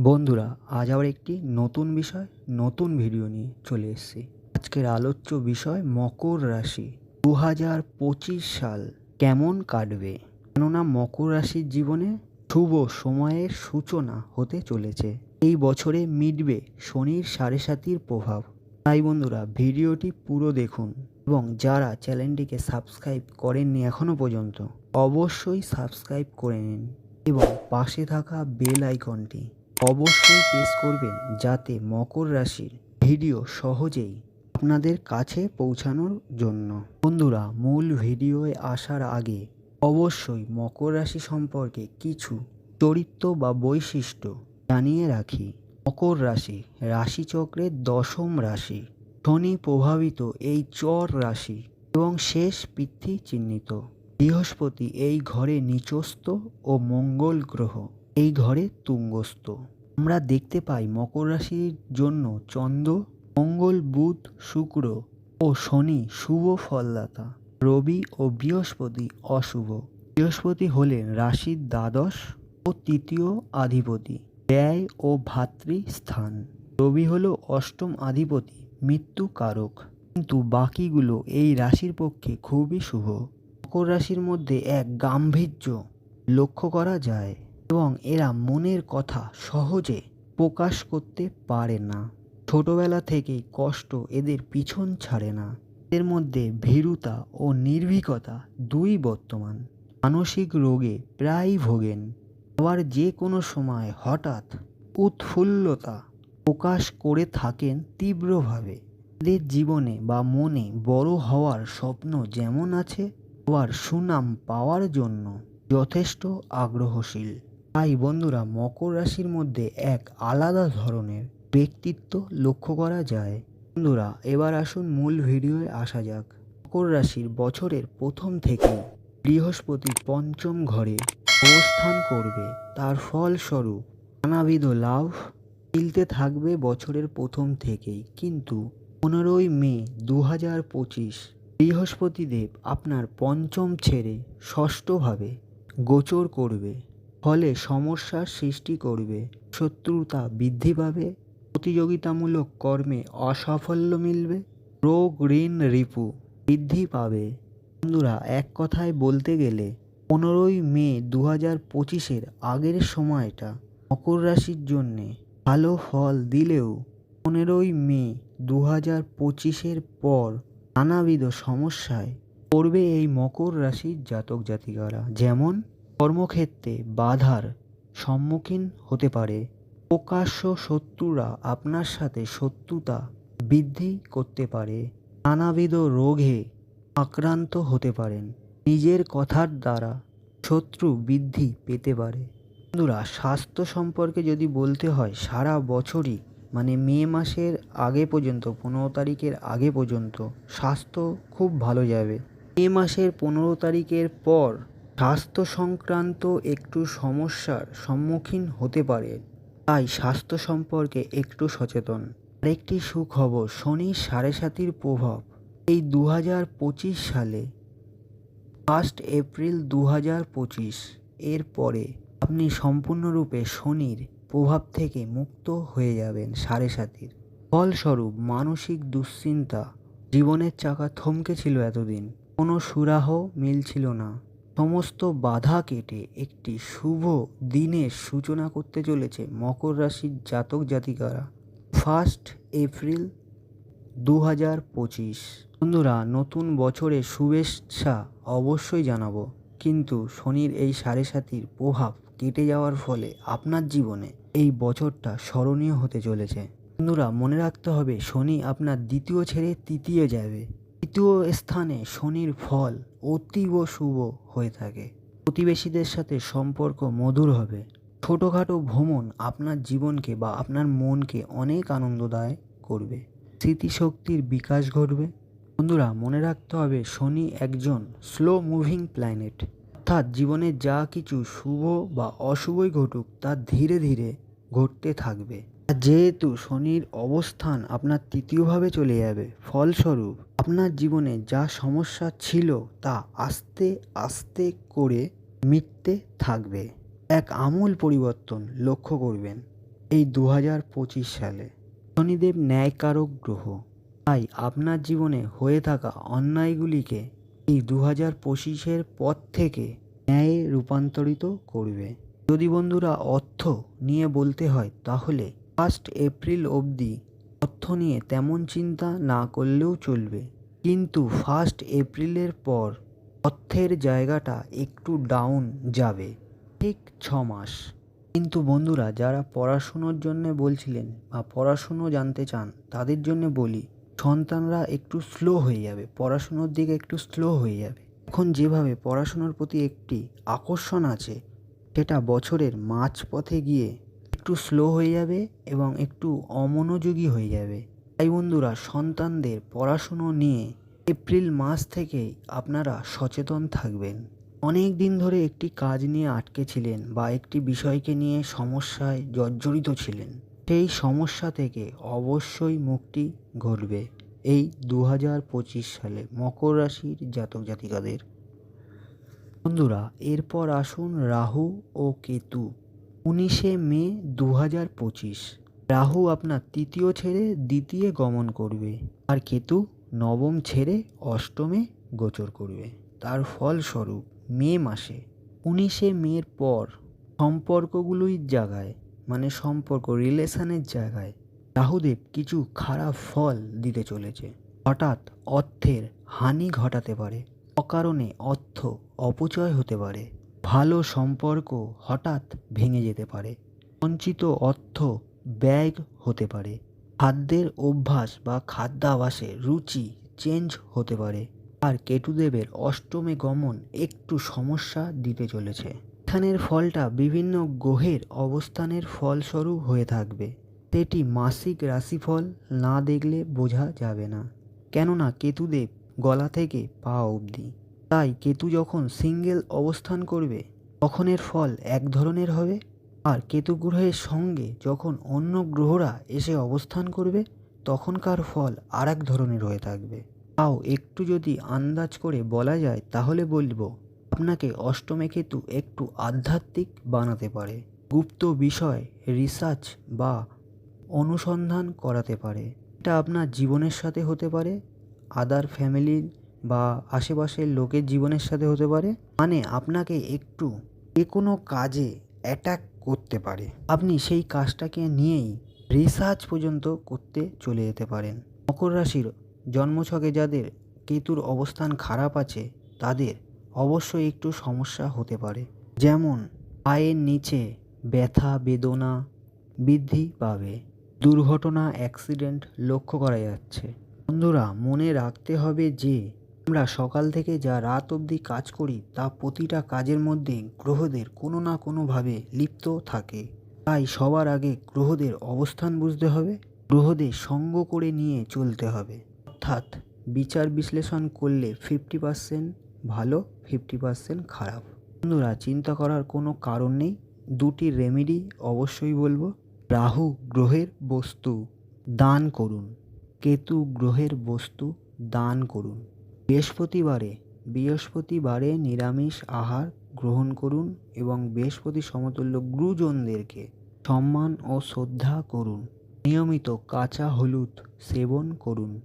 বন্ধুরা, আজ আবার একটি নতুন বিষয়, নতুন ভিডিও নিয়ে চলে এসেছি। আজকের আলোচ্য বিষয় মকর রাশি। দু হাজার পঁচিশ সাল কেমন কাটবে? কেননা মকর রাশির জীবনে শুভ সময়ের সূচনা হতে চলেছে। এই বছরে মিটবে শনির সাড়ে সাতির প্রভাব। তাই বন্ধুরা ভিডিওটি পুরো দেখুন। এবং যারা চ্যানেলটিকে সাবস্ক্রাইব করেননি এখনও পর্যন্ত, অবশ্যই সাবস্ক্রাইব করে নিন। এবং পাশে থাকা বেল আইকনটি অবশ্যই প্রেস করবেন যাতে মকর রাশির ভিডিও সহজেই আপনাদের কাছে পৌঁছানোর জন্য। বন্ধুরা, মূল ভিডিওয়ে আসার আগে অবশ্যই মকর রাশি সম্পর্কে কিছু চরিত্র বা বৈশিষ্ট্য জানিয়ে রাখি। মকর রাশি রাশিচক্রের দশম রাশি। শনি প্রভাবিত এই চর রাশি এবং শেষ পৃথ্বী চিহ্নিত। বৃহস্পতি এই ঘরে নিচস্থ ও মঙ্গল গ্রহ, এই ঘরে তুঙ্গস্থ। আমরা দেখতে পাই মকর রাশির জন্য চন্দ্র, মঙ্গল, বুধ, শুক্র ও শনি শুভ ফলদাতা। রবি ও বৃহস্পতি অশুভ। বৃহস্পতি হলেন রাশির দ্বাদশ ও তৃতীয় আধিপতি, ব্যয় ও ভাতৃস্থান। রবি হল অষ্টম আধিপতি, মৃত্যু কারক। কিন্তু বাকিগুলো এই রাশির পক্ষে খুবই শুভ। মকর রাশির মধ্যে এক গাম্ভীর্য লক্ষ্য করা যায়। এবং এরা মনের কথা সহজে প্রকাশ করতে পারে না। ছোটবেলা থেকেই কষ্ট এদের পিছন ছাড়ে না। এদের মধ্যে ভীরুতা ও নির্ভীকতা দুই বর্তমান। মানসিক রোগে প্রায়ই ভোগেন। আবার যে কোনো সময় হঠাৎ উৎফুল্লতা প্রকাশ করে থাকেন তীব্রভাবে। এদের জীবনে বা মনে বড় হওয়ার স্বপ্ন যেমন আছে, আবার সুনাম পাওয়ার জন্য যথেষ্ট আগ্রহশীল। তাই বন্ধুরা মকর রাশির মধ্যে এক আলাদা ধরনের ব্যক্তিত্ব লক্ষ্য করা যায়। বন্ধুরা, এবার আসুন মূল ভিডিওয়ে আসা যাক। মকর রাশির বছরের প্রথম থেকেই বৃহস্পতি পঞ্চম ঘরে অবস্থান করবে। তার ফলস্বরূপ নানাবিধ লাভ মিলতে থাকবে বছরের প্রথম থেকেই। কিন্তু পনেরোই মে দু হাজার পঁচিশ বৃহস্পতিদেব আপনার পঞ্চম ছেড়ে ষষ্ঠভাবে গোচর করবে। ফলে সমস্যার সৃষ্টি করবে। শত্রুতা বৃদ্ধি পাবে। প্রতিযোগিতামূলক কর্মে অসাফল্য মিলবে। রোগ ঋণ রিপু বৃদ্ধি পাবে। বন্ধুরা, এক কথায় বলতে গেলে পনেরোই মে দু হাজার পঁচিশের আগের সময়টা মকর রাশির জন্যে ভালো ফল দিলেও পনেরোই মে দু হাজার পঁচিশের পর নানাবিধ সমস্যায় পড়বে এই মকর রাশির জাতক জাতিকারা। যেমন কর্মক্ষেত্রে বাধার সম্মুখীন হতে পারে। প্রকাশ্য শত্রুরা আপনার সাথে শত্রুতা বৃদ্ধি করতে পারে। নানাবিধ রোগে আক্রান্ত হতে পারেন। নিজের কথার দ্বারা শত্রু বৃদ্ধি পেতে পারে। বন্ধুরা, স্বাস্থ্য সম্পর্কে যদি বলতে হয়, সারা বছরই মানে মে মাসের আগে পর্যন্ত, পনেরো তারিখের আগে পর্যন্ত, স্বাস্থ্য খুব ভালো যাবে। মে মাসের পনেরো তারিখের পর স্বাস্থ্য সংক্রান্ত একটু সমস্যার সম্মুখীন হতে পারে, তাই স্বাস্থ্য সম্পর্কে একটু সচেতন। আরেকটি সুখবর, শনি সাড়ে সাতির প্রভাব। এই দু হাজার পঁচিশ সালে ফার্স্ট এপ্রিল দু হাজার পঁচিশ, এর পরে আপনি সম্পূর্ণরূপে শনির প্রভাব থেকে মুক্ত হয়ে যাবেন সাড়ে সাতির। ফলস্বরূপ মানসিক দুশ্চিন্তা, জীবনের চাকা থমকে ছিল এতদিন। কোনো সুরাহ মিলছিল না। সমস্ত বাধা কেটে একটি শুভ দিনের সূচনা করতে চলেছে মকর রাশির জাতক জাতিকারা। ফার্স্ট এপ্রিল দু হাজার পঁচিশ। বন্ধুরা, নতুন বছরে শুভেচ্ছা অবশ্যই জানাব। কিন্তু শনির এই সাড়ে সাতির প্রভাব কেটে যাওয়ার ফলে আপনার জীবনে এই বছরটা স্মরণীয় হতে চলেছে। বন্ধুরা, মনে রাখতে হবে, শনি আপনার দ্বিতীয় ছেড়ে তৃতীয় যাবে। তৃতীয় স্থানে শনির ফল অতীব শুভ হয়ে থাকে। প্রতিবেশীদের সাথে সম্পর্ক মধুর হবে। ছোটোখাটো ভ্রমণ আপনার জীবনকে বা আপনার মনকে অনেক আনন্দদায় করবে। স্মৃতিশক্তির বিকাশ ঘটবে। বন্ধুরা, মনে রাখতে হবে, শনি একজন স্লো মুভিং প্ল্যানেট অর্থাৎ জীবনে যা কিছু শুভ বা অশুভই ঘটুক, তা ধীরে ধীরে ঘটতে থাকবে। যেহেতু শনির অবস্থান আপনার তৃতীয়ভাবে চলে যাবে, ফলস্বরূপ আপনার জীবনে যা সমস্যা ছিল তা আস্তে আস্তে করে মিটতে থাকবে। এক আমূল পরিবর্তন লক্ষ্য করবেন এই দু হাজার পঁচিশ সালে। শনিদেব ন্যায়কারক গ্রহ। তাই আপনার জীবনে হয়ে থাকা অন্যায়গুলিকে এই দু হাজার পঁচিশের পর থেকে ন্যায়ে রূপান্তরিত করবে। যদি বন্ধুরা অর্থ নিয়ে বলতে হয়, তাহলে ফার্স্ট এপ্রিল অবধি অর্থ নিয়ে তেমন চিন্তা না করলেও চলবে। কিন্তু ফার্স্ট এপ্রিলের পর অর্থের জায়গাটা একটু ডাউন যাবে, ঠিক ছ মাস। কিন্তু বন্ধুরা, যারা পড়াশুনোর জন্য বলছিলেন বা পড়াশুনো জানতে চান, তাদের জন্য বলি, সন্তানরা একটু স্লো হয়ে যাবে, পড়াশুনোর দিকে একটু স্লো হয়ে যাবে। এখন যেভাবে পড়াশুনোর প্রতি একটি আকর্ষণ আছে, সেটা বছরের মাঝপথে গিয়ে একটু স্লো হয়ে যাবে এবং একটু অমনোযোগী হয়ে যাবে। তাই বন্ধুরা, সন্তানদের পড়াশুনো নিয়ে এপ্রিল মাস থেকেই আপনারা সচেতন থাকবেন। অনেক দিন ধরে একটি কাজ নিয়ে আটকে ছিলেন বা একটি বিষয়কে নিয়ে সমস্যায় জর্জরিত ছিলেন। সেই সমস্যা থেকে অবশ্যই মুক্তি ঘটবে। এই দু হাজার পঁচিশ সালে মকর রাশির জাতক জাতিকাদের। বন্ধুরা, এরপর আসুন রাহু ও কেতু। উনিশে মে দু হাজার পঁচিশ। রাহু আপনার তৃতীয় ছেড়ে দ্বিতীয় গমন করবে। আর কেতু নবম ছেড়ে অষ্টমে গোচর করবে। তার ফলস্বরূপ মে মাসে উনিশে মের পর সম্পর্কগুলোর জায়গায় মানে সম্পর্ক রিলেশনের জায়গায় রাহুদেব কিছু খারাপ ফল দিতে চলেছে। হঠাৎ অর্থের হানি ঘটাতে পারে, অকারণে অর্থ অপচয় হতে পারে। ভালো সম্পর্ক হঠাৎ ভেঙে যেতে পারে। সঞ্চিত অর্থ ব্যয় হতে পারে। খাদ্যের অভ্যাস বা খাদ্যাভাসে রুচি চেঞ্জ হতে পারে। আর কেতুদেবের অষ্টমে গমন একটু সমস্যা দিতে চলেছে। এখানের ফলটা বিভিন্ন গ্রহের অবস্থানের ফলস্বরূপ হয়ে থাকবে। সেটি মাসিক রাশিফল না দেখলে বোঝা যাবে না। কেননা কেতুদেব গলা থেকে পা অবধি। তাই কেতু যখন সিঙ্গেল অবস্থান করবে, তখন এর ফল এক ধরনের হবে। আর কেতু গ্রহের সঙ্গে যখন অন্য গ্রহরা এসে অবস্থান করবে, তখনকার ফল আর এক ধরনের হয়ে থাকবে। তাও একটু যদি আন্দাজ করে বলা যায়, তাহলে বলব, আপনাকে অষ্টমে কেতু একটু আধ্যাত্মিক বানাতে পারে, গুপ্ত বিষয় রিসার্চ বা অনুসন্ধান করাতে পারে। এটা আপনার জীবনের সাথে হতে পারে আদার ফ্যামিলির বা আশেপাশের লোকের জীবনের সাথে হতে পারে মানে আপনাকে একটু যে কোনো কাজে অ্যাটাক করতে পারে। আপনি সেই কাজটাকে নিয়েই রিসার্চ পর্যন্ত করতে চলে যেতে পারেন। মকর রাশির জন্মছকে যাদের কেতুর অবস্থান খারাপ আছে, তাদের অবশ্যই একটু সমস্যা হতে পারে। যেমন পায়ের নিচে ব্যথা, বেদনা বৃদ্ধি পাবে। দুর্ঘটনা অ্যাক্সিডেন্ট লক্ষ্য করা যাচ্ছে। বন্ধুরা, মনে রাখতে হবে যে আমরা সকাল থেকে যা রাত অবধি কাজ করি, তা প্রতিটা কাজের মধ্যে গ্রহদের কোনো না কোনোভাবে লিপ্ত থাকে। তাই সবার আগে গ্রহদের অবস্থান বুঝতে হবে, গ্রহদের সঙ্গ করে নিয়ে চলতে হবে। অর্থাৎ বিচার বিশ্লেষণ করলে ফিফটি পার্সেন্ট ভালো ফিফটি পার্সেন্ট খারাপ। বন্ধুরা, চিন্তা করার কোনো কারণ নেই। দুটি রেমেডি অবশ্যই বলব। রাহু গ্রহের বস্তু, দান করুন। কেতু গ্রহের বস্তু, দান করুন। বৃহস্পতিবারে বৃহস্পতিবারে নিরামিষ আহার গ্রহণ করুন এবং বৃহস্পতি সমতুল্য গুরুজনদেরকে সম্মান ও শ্রদ্ধা করুন। নিয়মিত কাঁচা হলুদ সেবন করুন।